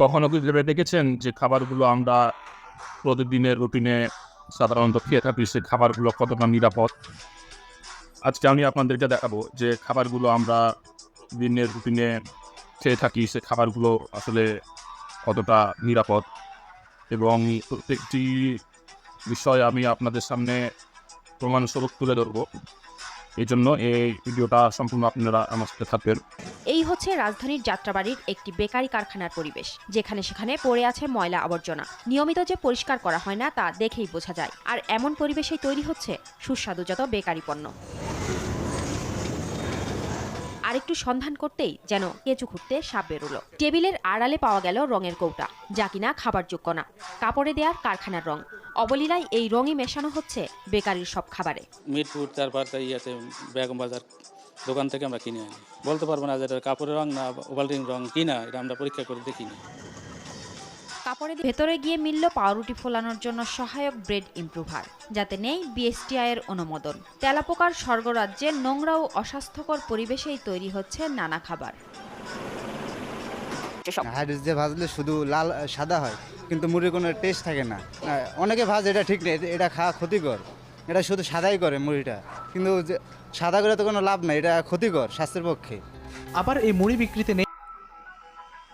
কখনো কি ভেবে দেখেছেন যে খাবারগুলো আমরা প্রতিদিনের রুটিনে সাধারণত খেয়ে থাকি, সে খাবারগুলো কতটা নিরাপদ? আজকে আমি আপনাদেরকে দেখাবো যে খাবারগুলো আমরা দিনের রুটিনে খেয়ে থাকি, সে খাবারগুলো আসলে কতটা নিরাপদ। এবং প্রত্যেকটি বিষয় আমি আপনাদের সামনে প্রমাণস্বরূপ তুলে ধরবো। এই জন্য এই ভিডিওটা সম্পূর্ণ আপনারা আমার সাথে থাকবেন। এই হচ্ছে রাজধানীর যাত্রাবাড়ির একটি বেকারি কারখানার পরিবেশ, যেখানে সেখানে পড়ে আছে ময়লা আবর্জনা। নিয়মিত যে পরিষ্কার করা হয় না, তা দেখেই বোঝা যায়। আর এমন পরিবেশেই তৈরি হচ্ছে সুস্বাদুজাত বেকারি পণ্য। আরেকটু সন্ধান করতেই যেন কেঁচু খুঁড়তে সাপ বেরোলো। টেবিলের আড়ালে পাওয়া গেল রঙের কৌটা, যা কিনা খাবার যোগ্য না। কাপড়ে দেওয়ার কারখানার রং। অবলীলায় এই রঙই মেশানো হচ্ছে বেকারির সব খাবারে। মিরপুর, তারপর ইয়াতে, বেগম বাজার দোকান থেকে আমরা কিনে আনি। বলতে পারব না যে এটা কাপড়ের রং না ওভালটিং রং কিনা এটা আমরা পরীক্ষা করে দেখিনি। কাপড়ের ভেতরে গিয়ে মিলল পাউরুটি ফোলানোর জন্য সহায়ক ব্রেড ইমপ্রুভার যাতে নেই বিএসটিআই এর অনুমোদন। তেলাপোকার স্বর্গরাজ্যে নোংরা ও অস্বাস্থ্যকর পরিবেশেই তৈরি হচ্ছে নানা খাবার। হাইড্রিস দিয়ে ভাজলে শুধু লাল সাদা হয় কিন্তু মুড়ির কোনো টেস্ট থাকে না। অনেকে ভাজ এটা ঠিক নেই এটা- এটা খাওয়া ক্ষতিকর। এটা শুধু সাদাই করে মুড়িটা। কিন্তু যে- সাদা করে তো কোনো লাভ নাই এটা ক্ষতিকর স্বাস্থ্যের পক্ষে। আবার এই মুড়ি বিক্রিতে নেই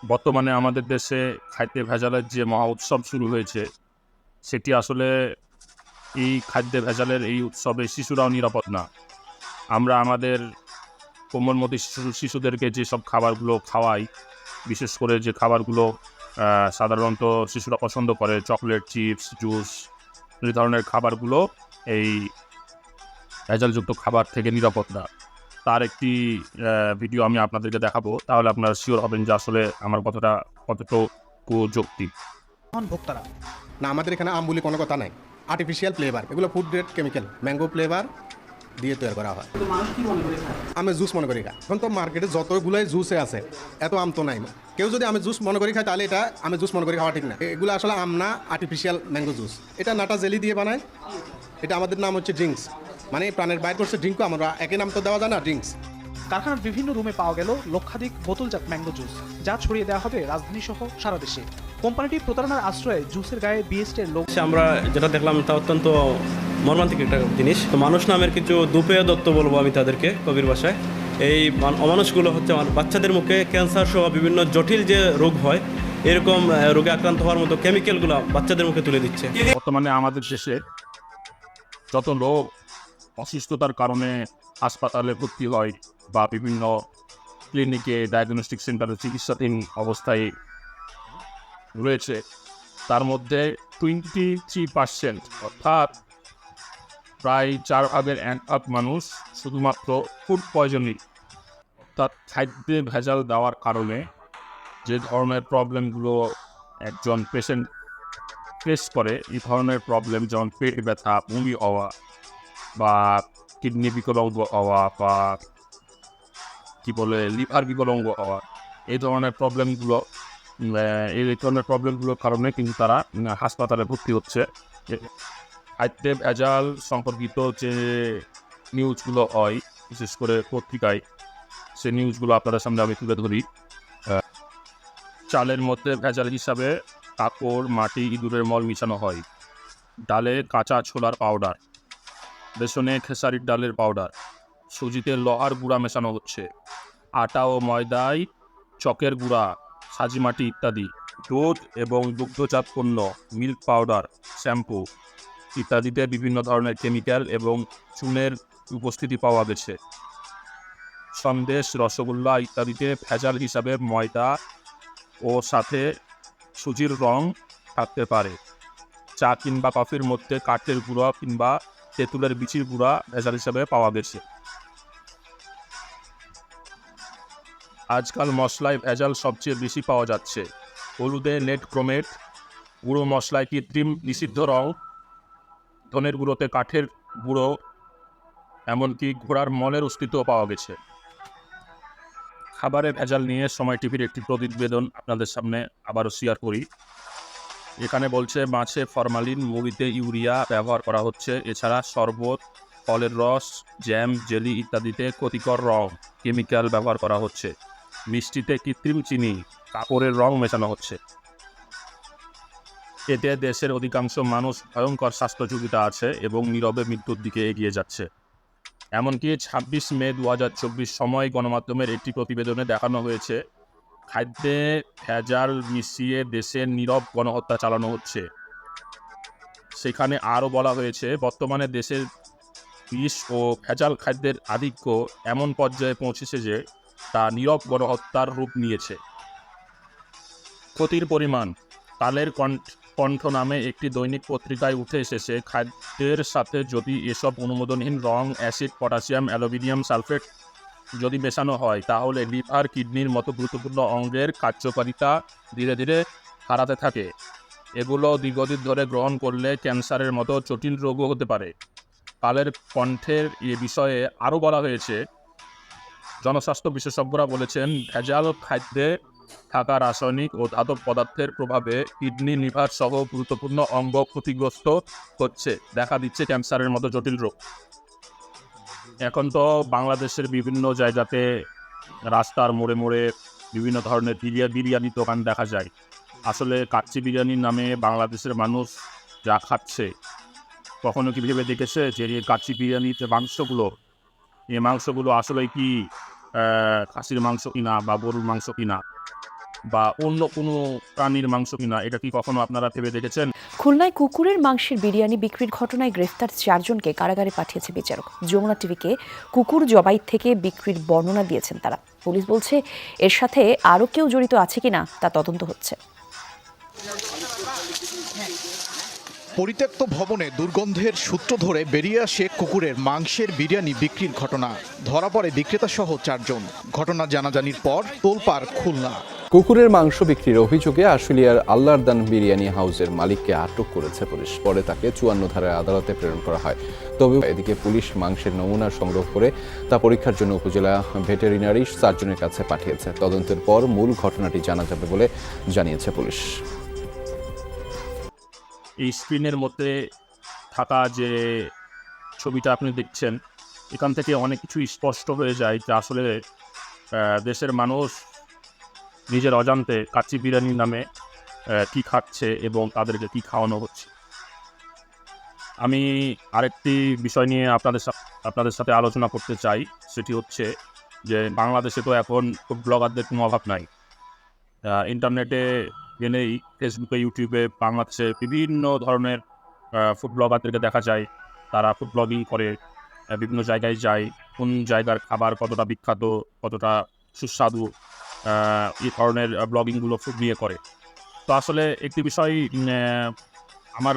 বর্তমানে আমাদের দেশে খাদ্যে ভেজালের যে মহা উৎসব শুরু হয়েছে সেটি আসলে এই খাদ্যে ভেজালের এই উৎসবে শিশুরাও নিরাপদ না। আমরা আমাদের কোমলমতি শিশু শিশুদেরকে যেসব খাবারগুলো খাওয়াই বিশেষ করে যে খাবারগুলো সাধারণত শিশুরা পছন্দ করে চকলেট চিপস জুস এই ধরনের খাবারগুলো এই ভেজালযুক্ত খাবার থেকে নিরাপদ না। তার একটি ভিডিও আমি আপনাদেরকে দেখাবো। তাহলে আপনারা শিওর হবেন যে আসলে আমার কথাটা কতটুকু যৌক্তিক ভোক্তারা। না আমাদের এখানে আম বলে কোনো কথা নাই। আর্টিফিশিয়াল ফ্লেভার এগুলো food grade chemical mango flavour দিয়ে তৈরি করা হয়। আমি জুস মনে করি খাই এখন তো মার্কেটে যতগুলোই জুসে আছে এত আম তো নাই। কেউ যদি আমি জুস মনে করি খাই তাহলে এটা আমি জুস মনে করি খাওয়া ঠিক না। এগুলো আসলে আম না আর্টিফিশিয়াল ম্যাঙ্গো জুস এটা নাটা জেলি দিয়ে বানায়। এটা আমাদের নাম হচ্ছে ড্রিঙ্কস মানে প্রাণের বাইর করছে ড্রিঙ্কও আমরা একই নাম তো দেওয়া যায় না ড্রিঙ্কস কারখানার বিভিন্ন রুমে পাওয়া গেল লক্ষাধিক বোতলজাত ম্যাঙ্গো জুস যা ছড়িয়ে দেওয়া হবে রাজধানী সহ সারা দেশে। কোম্পানিটি প্রতারণার আশ্রয়ে জুসের গায়ে বিএসটি লোক আমরা যেটা দেখলাম তা অত্যন্ত মর্মান্তিক একটা জিনিস। তো মানুষ নামের কিছু দুপেয় দত্ত বলব আমি তাদেরকে কবির ভাষায়। এই অমানুষগুলো হচ্ছে আমার বাচ্চাদের মুখে ক্যান্সার সহ বিভিন্ন জটিল যে রোগ হয় এরকম রোগে আক্রান্ত হওয়ার মতো কেমিক্যালগুলো বাচ্চাদের মুখে তুলে দিচ্ছে। বর্তমানে আমাদের দেশে যত লোক অসুস্থতার কারণে হাসপাতালে ভর্তি হয় বা বিভিন্ন ক্লিনিকে ডায়াগনস্টিক সেন্টারে চিকিৎসাধীন অবস্থায় রয়েছে, তার মধ্যে টোয়েন্টি থ্রি পার্সেন্ট অর্থাৎ প্রায় চার ভাগের এক ভাগ মানুষ শুধুমাত্র ফুড পয়জনিং অর্থাৎ খাদ্যে ভেজাল দেওয়ার কারণে যে ধরনের প্রবলেমগুলো একজন পেশেন্ট ফেস করে এই ধরনের প্রবলেম যেমন পেট ব্যথা, বমি হওয়া বা কিডনি বিকলঙ্গ হওয়া বা কী বলে লিভার বিকলঙ্গ হওয়া, এই ধরনের প্রবলেমগুলো এই ধরনের প্রবলেমগুলোর কারণে কিন্তু তারা হাসপাতালে ভর্তি হচ্ছে। খাদ্যে ভেজাল সম্পর্কিত যে নিউজগুলো হয়, বিশেষ করে পত্রিকায়, সে নিউজগুলো আপনাদের সামনে আমি তুলে ধরি। চালের মধ্যে ভেজাল হিসাবে কাপড়, মাটি ইঁদুরের মল মিশানো হয়। ডালে কাঁচা ছোলার পাউডার, বেসনে খেসারির ডালের পাউডার, সুজিতে লোহার গুঁড়া মেশানো হচ্ছে, আটা ও ময়দায় চকের গুঁড়া, সাজিমাটি ইত্যাদি, দুধ এবং দুগ্ধজাত পণ্য, মিল্ক পাউডার, শ্যাম্পু ইত্যাদিতে বিভিন্ন ধরনের কেমিক্যাল এবং চুনের উপস্থিতি পাওয়া গেছে। সন্দেশ, রসগোল্লা ইত্যাদিতে ভেজাল হিসাবে ময়দা ও সাথে সুজির রং থাকতে পারে। চা কিংবা কফির মধ্যে কাঠের গুঁড়া কিংবা তেঁতুলের বিচির গুঁড়া ভেজাল হিসাবে পাওয়া গেছে। আজকাল মশলায় ভেজাল সবচেয়ে বেশি পাওয়া যাচ্ছে। হলুদে নেট ক্রোমেট, গুঁড়ো মশলায় কৃত্রিম নিষিদ্ধ রং, ধনের গুঁড়োতে কাঠের গুঁড়ো, এমনকি ঘোড়ার মলের অস্তিত্ব পাওয়া গেছে। খাবারে ভেজাল নিয়ে সময় টিভির একটি প্রতিবেদন আপনাদের সামনে আবারও শেয়ার করি। এখানে বলছে, মাছে ফরমালিন, মুড়িতে ইউরিয়া ব্যবহার করা হচ্ছে। এছাড়া শরবত, ফলের রস, জ্যাম, জেলি ইত্যাদিতে ক্ষতিকর রং, কেমিক্যাল ব্যবহার করা হচ্ছে। মিষ্টিতে কৃত্রিম চিনি, কাপড়ের রং মেশানো হচ্ছে। এতে দেশের অধিকাংশ মানুষ ভয়ঙ্কর স্বাস্থ্য ঝুঁকিতে আছে এবং নীরবে মৃত্যুর দিকে এগিয়ে যাচ্ছে। এমনকি ছাব্বিশ মে দু হাজার চব্বিশ সময় গণমাধ্যমের একটি প্রতিবেদনে দেখানো হয়েছে, খাদ্যে ভেজাল মিশিয়ে দেশের নীরব গণহত্যা চালানো হচ্ছে। সেখানে আরও বলা হয়েছে, বর্তমানে দেশের বিষ ও ভেজাল খাদ্যের আধিক্য এমন পর্যায়ে পৌঁছেছে যে তা নীরব গণহত্যার রূপ নিয়েছে। ক্ষতির পরিমাণ কালের কণ্ঠ কণ্ঠ নামে একটি দৈনিক পত্রিকায় উঠে এসেছে, খাদ্যের সাথে যদি এসব অনুমোদনহীন রং, অ্যাসিড, পটাশিয়াম, অ্যালুমিনিয়াম সালফেট যদি মেশানো হয়, তাহলে লিভার, কিডনির মতো গুরুত্বপূর্ণ অঙ্গের কার্যকারিতা ধীরে ধীরে হারাতে থাকে। এগুলো দীর্ঘদিন ধরে গ্রহণ করলে ক্যান্সারের মতো জটিল রোগও হতে পারে। কালের কণ্ঠের এ বিষয়ে আরও বলা হয়েছে। জনস্বাস্থ্য বিশেষজ্ঞরা বলেছেন, ভেজাল খাদ্যে থাকা রাসায়নিক ও ধাতব পদার্থের প্রভাবে কিডনি, লিভার সহ গুরুত্বপূর্ণ অঙ্গ ক্ষতিগ্রস্ত হচ্ছে। দেখা দিচ্ছে ক্যান্সারের মতো জটিল রোগ। এখন তো বাংলাদেশের বিভিন্ন জায়গাতে রাস্তার মোড়ে মোড়ে বিভিন্ন ধরনের বিরিয়া, বিরিয়ানি দোকান দেখা যায়। আসলে কাচ্চি বিরিয়ানির নামে বাংলাদেশের মানুষ যা খাচ্ছে, কখনো কি ভেবে দেখেছে যে এই কাচ্চি বিরিয়ানির যে মাংসগুলো, এই মাংসগুলো আসলে কি খাসির মাংস কিনা বা গরুর মাংস কিনা? বা অন্য কোনো প্রাণীর মাংস কিনা, এটা কি কখনো আপনারা ভেবে দেখেছেন? খুলনায় কুকুরের মাংসের বিরিয়ানি বিক্রির ঘটনায় গ্রেফতার চারজনকে কারাগারে পাঠিয়েছে বিচারক। যমুনা টিভিকে কুকুর জবাই থেকে বিক্রির বর্ণনা দিয়েছেন তারা। পুলিশ বলছে, এর সাথে আরও কেউ জড়িত আছে কিনা তা তদন্ত হচ্ছে। পরিত্যক্ত ভবনে দুর্গন্ধের সূত্র ধরে বেরিয়ে আসে কুকুরের মাংসের বিরিয়ানি বিক্রির ঘটনা। ধরা পড়ে বিক্রেতা সহ চারজন। ঘটনা জানাজানির পর তোলপাড় খুলনা। কুকুরের মাংস বিক্রির অভিযোগে আশুলিয়ার আল্লারদান বিরিয়ানি হাউসের মালিককে আটক করেছে পুলিশ। পরে তাকে চুয়ান্ন ধারায় আদালতে প্রেরণ করা হয়। তবে এদিকে পুলিশ মাংসের নমুনা সংগ্রহ করে তা পরীক্ষার জন্য উপজেলা ভেটেরিনারি সার্জনের কাছে পাঠিয়েছে। তদন্তের পর মূল ঘটনাটি জানা যাবে বলে জানিয়েছে পুলিশ। এই স্ক্রিনের মধ্যে থাকা যে ছবিটা আপনি দেখছেন, এখান থেকে অনেক কিছু স্পষ্ট হয়ে যায় যে আসলে দেশের মানুষ নিজের অজান্তে কাচ্চি বিরিয়ানির নামে কী খাচ্ছে এবং তাদেরকে কী খাওয়ানো হচ্ছে। আমি আরেকটি বিষয় নিয়ে আপনাদের আপনাদের সাথে আলোচনা করতে চাই, সেটি হচ্ছে যে বাংলাদেশে তো এখন ব্লগারদের কোনো অভাব নাই। ইন্টারনেটে গেলেই ফেসবুকে ইউটিউবে বাংলাদেশে বিভিন্ন ধরনের ফুড ব্লগারদেরকে দেখা যায়। তারা ফুড ব্লগিং করে বিভিন্ন জায়গায় যায়, কোন জায়গার খাবার কতটা বিখ্যাত, কতটা সুস্বাদু এই ধরনের ব্লগিংগুলো ফুড নিয়ে করে। তো আসলে একটি বিষয় আমার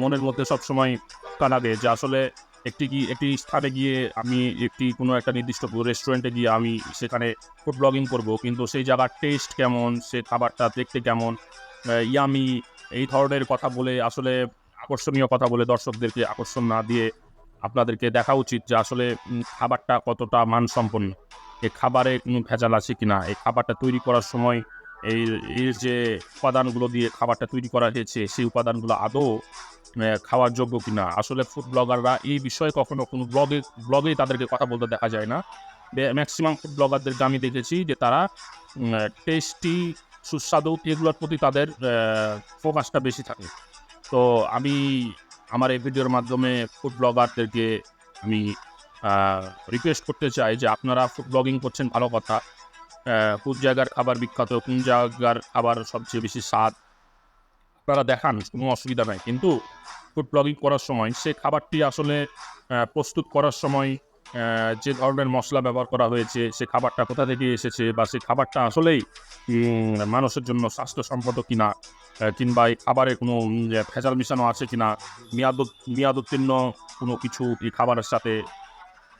মনের মধ্যে সবসময় কা লাগে যে আসলে একটি কি, একটি স্থানে গিয়ে আমি একটি কোনো একটা নির্দিষ্ট রেস্টুরেন্টে গিয়ে আমি সেখানে ফুড ব্লগিং করব, কিন্তু সেই জায়গার টেস্ট কেমন, সে খাবারটা দেখতে কেমন ইয়ামি এই ধরনের কথা বলে আসলে আকর্ষণীয় কথা বলে দর্শকদেরকে আকর্ষণ না দিয়ে আপনাদেরকে দেখা উচিত যে আসলে খাবারটা কতটা মানসম্পন্ন। এই খাবারে কোনো ভেজাল আছে কি না এই খাবারটা তৈরি করার সময় এই এর যে উপাদানগুলো দিয়ে খাবারটা তৈরি করা হয়েছে, সেই উপাদানগুলো আদৌ খাওয়ার যোগ্য কিনা? আসলে ফুড ব্লগাররা এই বিষয়ে কখনো কোনো ব্লগে ব্লগেই তাদেরকে কথা বলতে দেখা যায় না। ম্যাক্সিমাম ফুড ব্লগারদেরকে আমি দেখেছি যে তারা টেস্টি সুস্বাদু এগুলোর প্রতি তাদের ফোকাসটা বেশি থাকে। তো আমি আমার এই ভিডিওর মাধ্যমে ফুড ব্লগারদেরকে আমি রিকোয়েস্ট করতে চাই যে আপনারা ফুড ব্লগিং করছেন ভালো কথা। কোন জায়গার খাবার বিখ্যাত কোন জায়গার খাবার সবচেয়ে বেশি স্বাদ। আপনারা দেখান, কোনো অসুবিধা নাই। কিন্তু ফুড ব্লগিং করার সময়, সে খাবারটি আসলে প্রস্তুত করার সময় যে ধরনের মশলা ব্যবহার করা হয়েছে, সে খাবারটা কোথা থেকে এসেছে বা সে খাবারটা আসলেই মানুষের জন্য স্বাস্থ্যসম্মত কিনা কিংবা এই খাবারে কোনো ভেজাল মিশানো আছে কিনা মেয়াদ মেয়াদ উত্তীর্ণ কোনো কিছু এই খাবারের সাথে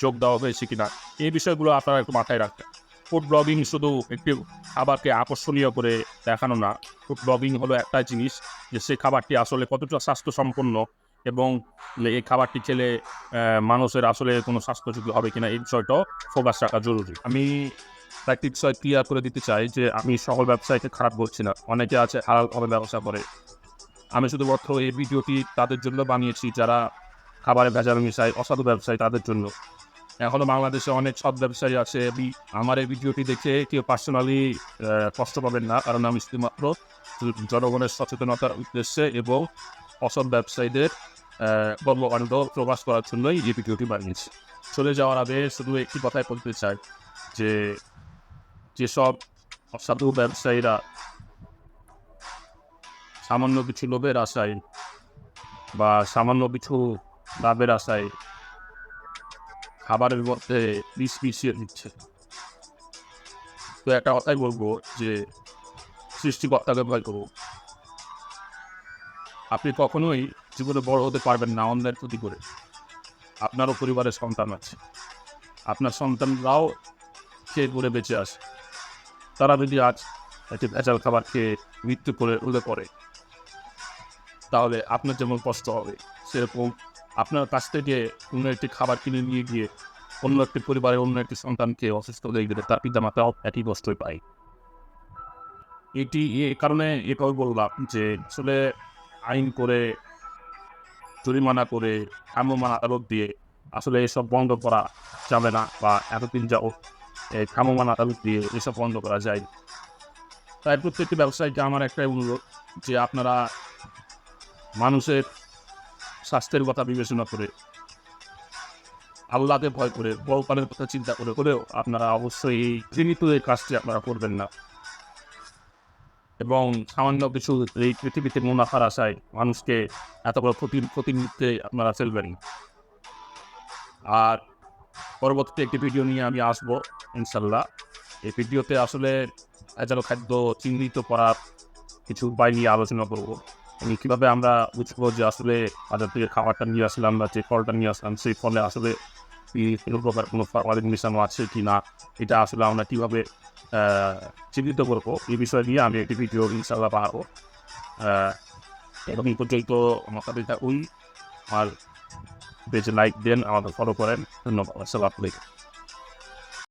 যোগ দেওয়া হয়েছে কিনা, এই বিষয়গুলো আপনারা একটু মাথায় রাখবেন। ফুড ব্লগিং শুধু একটি খাবারকে আকর্ষণীয় করে দেখানো না ফুড ব্লগিং হলো একটা জিনিস যে সেই খাবারটি আসলে কতটা স্বাস্থ্যসম্পন্ন এবং এই খাবারটি খেলে মানুষের আসলে কোনো স্বাস্থ্য ঝুঁকি হবে কিনা এই বিষয়টাও ফোকাস রাখা জরুরি। আমি একটি বিষয় ক্লিয়ার করে দিতে চাই যে আমি সকল ব্যবসায়ীকে খারাপ বলছি না। অনেকে আছে হালালভাবে ব্যবসা করে। আমি শুধুমাত্র এই ভিডিওটি তাদের জন্য বানিয়েছি যারা খাবারে ভেজাল মিশায়, অসাধু ব্যবসায়ী তাদের জন্য। এখনও বাংলাদেশে অনেক সৎ ব্যবসায়ী আছে। আমার এই ভিডিওটি দেখে কেউ পার্সোনালি কষ্ট পাবেন না। কারণ আমি শুধুমাত্র জনগণের সচেতনতার উদ্দেশ্যে এবং অসৎ ব্যবসায়ীদের কর্মকাণ্ড প্রকাশ করার জন্যই এই ভিডিওটি বানিয়েছি। চলে যাওয়ার আগে শুধু একটি কথাই বলতে চাই যে, যেসব অসাধু ব্যবসায়ীরা সামান্য কিছু লোভের আশায় বা সামান্য কিছু লাভের আশায় খাবারের মধ্যে বিষ মিশিয়ে দিচ্ছে তো একটা কথাই বলব যে, সৃষ্টিকর্তাকে ভয় করব আপনি কখনোই জীবনে বড় হতে পারবেন না অন্যের ক্ষতি করে। আপনারও পরিবারের সন্তান আছে। আপনার সন্তানরাও খেয়ে পরে বেঁচে আসে। তারা যদি আজ একটি ভেজাল খাবার খেয়ে মৃত্যু করে উঠে পড়ে, তাহলে আপনার যেমন কষ্ট হবে, সেরকম আপনার কাছ থেকে অন্য একটি খাবার কিনে নিয়ে গিয়ে অন্য একটি পরিবারের অন্য একটি সন্তানকে অসুস্থ হয়ে গেলে তার পিতা মাতাও একই কষ্টই পায়। এটি এ কারণে এটাও বললাম যে আসলে আইন করে, জরিমানা করে ভ্রাম্যমান আদালত দিয়ে আসলে এসব বন্ধ করা যাবে না বা এতদিন যাও এই ভ্রাম্যমান আদালত দিয়ে এসব বন্ধ করা যায়। তাই প্রত্যেকটি ব্যবসায়ীকে আমার একটাই অনুরোধ যে আপনারা মানুষের স্বাস্থ্যের কথা বিবেচনা করে। আল্লাহকে ভয় করে বড়পালের কথা চিন্তা করে, হলেও আপনারা অবশ্যই এই ঘৃণিত এই কাজটি আপনারা করবেন না। এবং সামান্য কিছু এই পৃথিবীতে মুনাফার আশায় মানুষকে এত বড় ক্ষতি, ক্ষতির মুহূর্তে আপনারা ফেলবেন। আর পরবর্তীতে একটি ভিডিও নিয়ে আমি আসব ইনশাল্লাহ এই ভিডিওতে আসলে ভেজাল খাদ্য চিহ্নিত করার কিছু উপায় নিয়ে আলোচনা করব। কীভাবে আমরা বুঝব যে আসলে বাজার থেকে খাবারটা নিয়ে আসলাম বা যে ফলটা নিয়ে আসলাম, সেই ফলে আসলে কোনো প্রকার কোনো ফার্মালিন মিশানো আছে কি না? এটা আসলে আমরা কীভাবে চিহ্নিত করব? এই বিষয় নিয়ে আমি একটি ভিডিও ইনশাল্লাহ পাবো এবং পর্যন্ত আমার সাথে থাকুন। আমার পেজে লাইক দেন, আমাদের ফলো করেন। ধন্যবাদ। আসসালামু আলাইকুম।